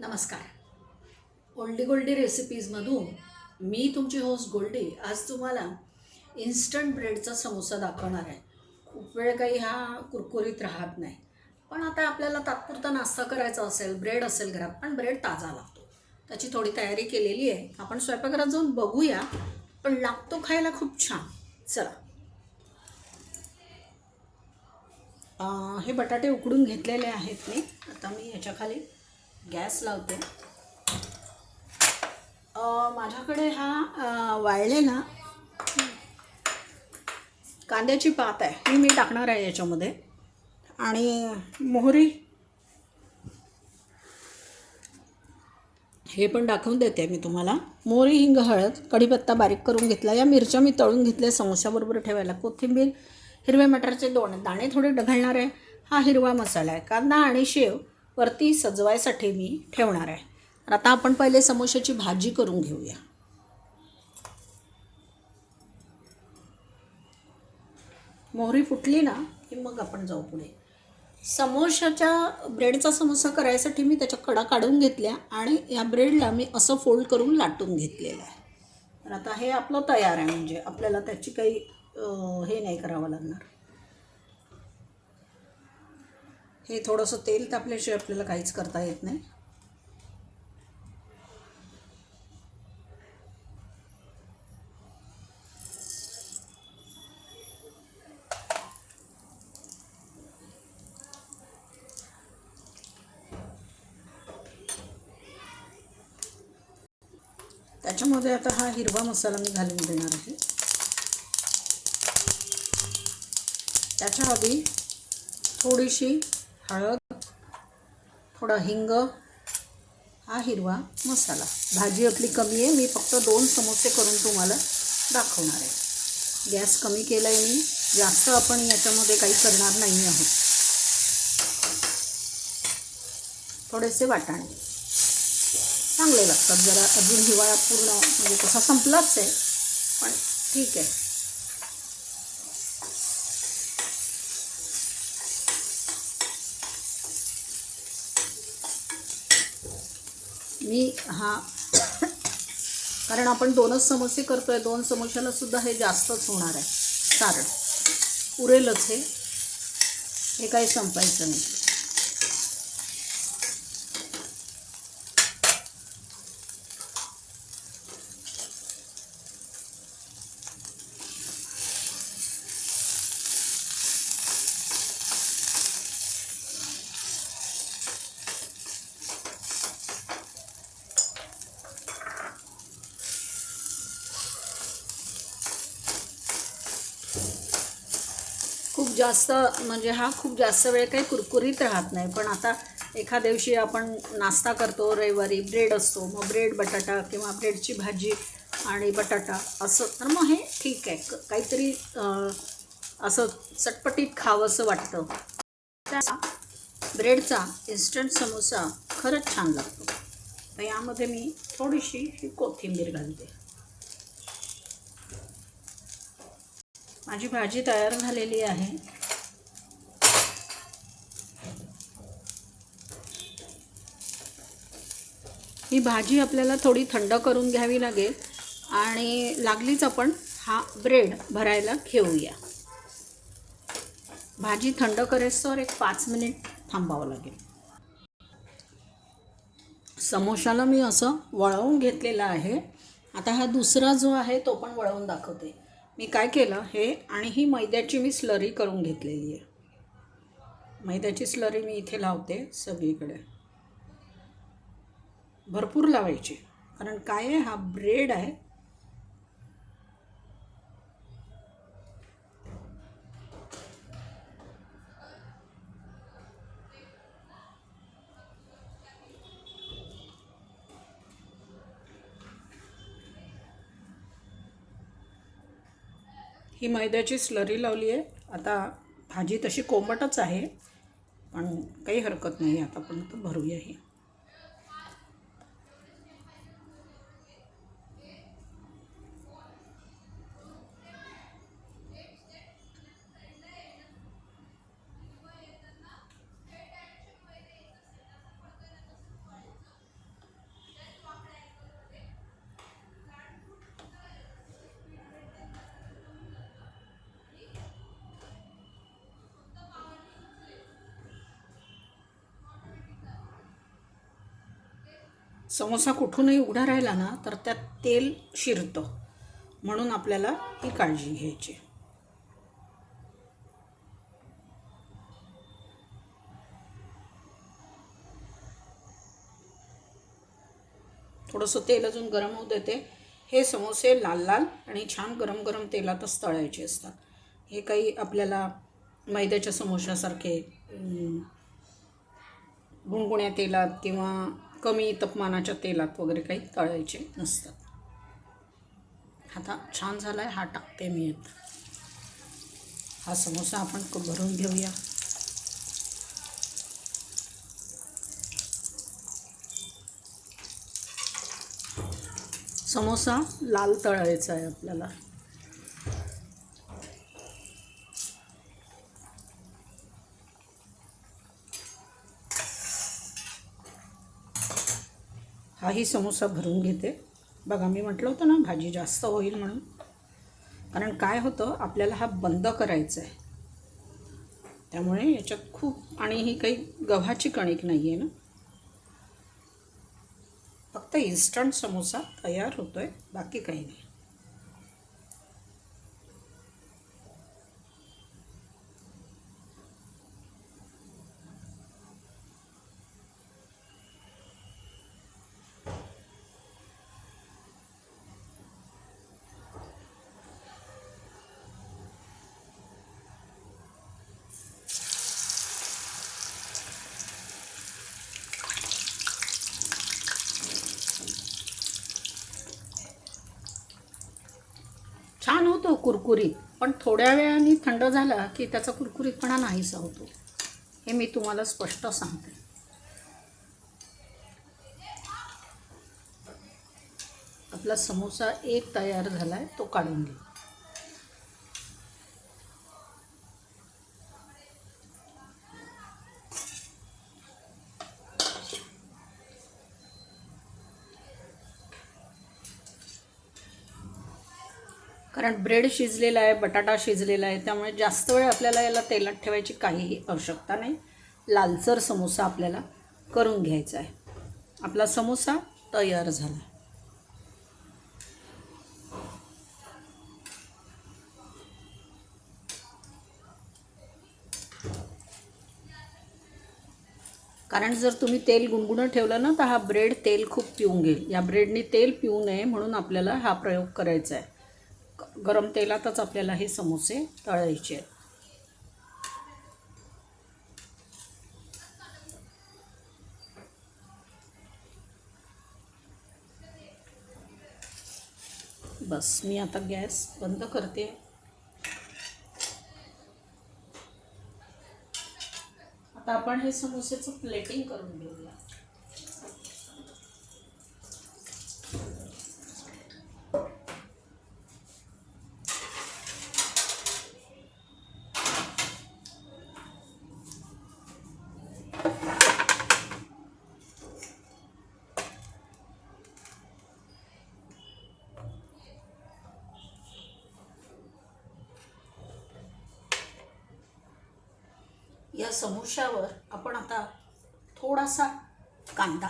नमस्कार. ओल्डी गोल्डी रेसिपीजमधून मी तुमची होस्ट गोल्डी आज तुम्हाला इन्स्टंट ब्रेडचा समोसा दाखवणार आहे. खूप वेळ काही हा कुरकुरीत राहत नाही. पण आता आपल्याला तात्पुरता नाश्ता करायचा असेल ब्रेड असेल घरात पण ब्रेड ताजा लागतो. त्याची थोडी तयारी केलेली आहे. आपण स्वयंपाकघरात जाऊन बघूया पण लागतो खायला खूप छान. चला. हे बटाटे उकडून घेतलेले आहेत मी. आता मी याच्याखाली गॅस लावते. माझ्याकडे हा वाळले वाळलेला कांद्याची पात आहे. ही मी टाकणार आहे याच्यामध्ये. आणि मोहरी. हे पण दाखवून देते मी तुम्हाला. मोहरी हिंग हळद कढीपत्ता बारीक करून घेतला. या मिरच्या मी तळून घेतल्या समोस्याबरोबर ठेवायला. कोथिंबीर हिरव्या मटारचे दोन. दाणे थोडे ढघळणार आहे. हा हिरवा मसाला आहे. कांदा आणि शेव. वरती सजवायसाठी मी ठेवणार आहे. तर आता आपण पहिले समोश्याची भाजी करून घेऊया. मोहरी फुटली ना की मग आपण जाऊ पुढे. समोशाच्या ब्रेडचा समोसा करायसाठी मी त्याच्या कडा काढून घेतल्या आणि या ब्रेडला मी असं फोल्ड करून लाटून घेतलेलं आहे. तर आता हे आपलं तयार आहे म्हणजे आपल्याला त्याची काही हे नाही करावं लागणार. हे थोडंसं तेल तापल्याशिवाय आपल्याला काहीच करता येत नाही. त्याच्यामध्ये आता हा हिरवा मसाला मी घालून देणार आहे. त्याच्या आधी थोडीशी हळद थोडा हिंग हा हिरवा मसाला. भाजी आपली कमी आहे मी फक्त दोन समोसे करून तुम्हाला दाखवणार आहे. गॅस कमी केला आहे मी. जास्त आपण याच्यामध्ये काही करणार नाही आहोत. थोडेसे वाटाणे. चांगले लागतात जरा. अजून हिवाळा पूर्ण म्हणजे तसा संपलाच आहे पण ठीक आहे. मी हा. कारण आपण दोनच समोसे आहे दोन समोश्याला सुद्धा हे जास्तच होणार आहे. कारण उरेलच हे. हे काही संपायचं नाही खूप जास्त म्हणजे हा खूप जास्त वेळ काही कुरकुरीत राहत नाही. पण आता एखाद्या दिवशी आपण नाश्ता करतो रविवारी ब्रेड असतो मग ब्रेड बटाटा किंवा ब्रेडची भाजी आणि बटाटा असं तर मग हे ठीक आहे. काहीतरी असं चटपटीत खावंसं वाटतं. त्या ब्रेडचा इन्स्टंट समोसा खरंच छान लागतो. तर यामध्ये मी थोडीशी ही कोथिंबीर घालते. माझी भाजी तयार झालेली आहे. ही भाजी आपल्याला थोडी थंड करून घ्यावी लागेल आणि लागलीच आपण हा ब्रेड भरायला घेऊया. भाजी थंड करेसवर एक पाच मिनिट थांबावं लागेल. समोशाला मी असं वळवून घेतलेलं आहे. आता हा दुसरा जो आहे तो पण वळवून दाखवते. मी काय केलं हे आणि ही मैद्याची मी स्लरी करून घेतलेली आहे. मैद्याची स्लरी मी इथे लावते सगळीकडे. भरपूर लावायची कारण काय आहे हा ब्रेड आहे ही मैद्याची स्लरी लावली आहे. आता भाजी तशी कोमटच आहे पण काही हरकत नाही. आतापर्यंत भरूया ही. समोसा कुठूनही उघडा राहिला ना तर त्यात तेल शिरतं. म्हणून आपल्याला ही काळजी घ्यायची. थोडंसं तेल अजून गरम होऊ देते. हे समोसे लाल लाल आणि छान गरम गरम तेलातच तळायचे असतात. हे काही आपल्याला मैद्याच्या समोश्यासारखे गुणगुण्या तेलात किंवा कमी तापमानाच्या तेलात वगैरे काही तळायचे नसतात. आता छान झाला आहे हा टाकते मी हा समोसा आपण भरून घेऊया. समोसा लाल तळायचा आहे आपल्याला. हाही समोसा भरून घेते. बघा मी म्हटलं होतं ना भाजी जास्त होईल म्हणून. कारण काय होतं आपल्याला हा बंद करायचा आहे. त्यामुळे याच्यात खूप आणि ही काही गव्हाची कणिक नाही आहे ना. फक्त इन्स्टंट समोसा तयार होतो आहे बाकी काही नाही. छान होतो कुरकुरीत पण थोड्या वेळाने थंड झाला की त्याचा कुरकुरीतपणा नाहीसा होतो. हे मी तुम्हाला स्पष्ट सांगते. आपला समोसा एक तयार झाला आहे तो काढून घेऊ कारण ब्रेड शिजलेला आहे बटाटा शिजलेला आहे त्यामुळे जास्त वेळ आपल्याला याला तेलात ठेवायची काहीही आवश्यकता नाही. लालसर समोसा आपल्याला करून घ्यायचा आहे. आपला समोसा तयार झाला. कारण जर तुम्ही तेल गुणगुणं ठेवलं ना तर हा ब्रेड तेल खूप पिऊन घेईल. या ब्रेडने तेल पिऊ नये म्हणून आपल्याला हा प्रयोग करायचा आहे. गरम तेलातच आपल्याला हे समोसे तळायचे आहेत. बस मी आता गॅस बंद करते. आता आपण हे समोसेचं प्लेटिंग करून घेऊया. या समोश्यावर आपण आता थोडासा कांदा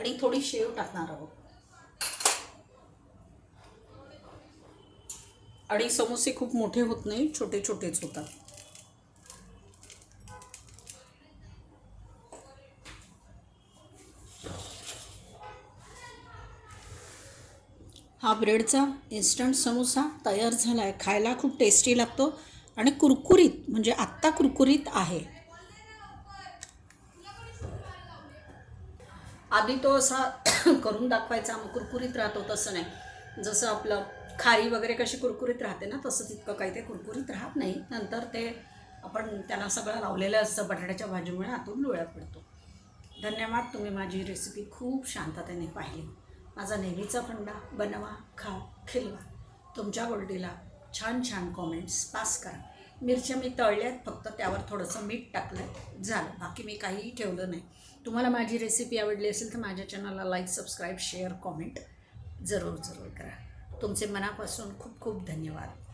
आणि थोडी शेव टाकणार आहोत. आणि समोसे खूप मोठे होत नाही छोटे छोटेच होतात. हा ब्रेडचा इन्स्टंट समोसा तयार झाला आहे खायला खूप टेस्टी लागतो. आणि कुरकुरीत म्हणजे आत्ता कुरकुरीत आहे. आधी तो असा करून दाखवायचा कुरकुरीत राहतो तसं नाही. जसं आपलं खारी वगैरे कशी कुरकुरीत राहते ना तसं तितकं काही ते कुरकुरीत राहत नाही. नंतर ते आपण त्याला सगळं लावलेलं असतं बटाट्याच्या भाजीमुळे आतून लोळ्या पडतो. धन्यवाद तुम्ही माझी रेसिपी खूप शांततेने पाहिली. माझा नेहमीचा फंडा बनवा खा खिलवा. तुमच्या गोल्डीला छान छान कॉमेंट्स पास करा. मिरच्या मी तळल्यात फक्त त्यावर थोडंसं मीठ टाकलं झालं. बाकी मी काहीही ठेवलं नाही. तुम्हाला माझी रेसिपी आवडली असेल तर माझ्या चॅनलला लाईक सबस्क्राईब शेअर कॉमेंट जरूर जरूर करा. तुमचे मनापासून खूप खूप धन्यवाद.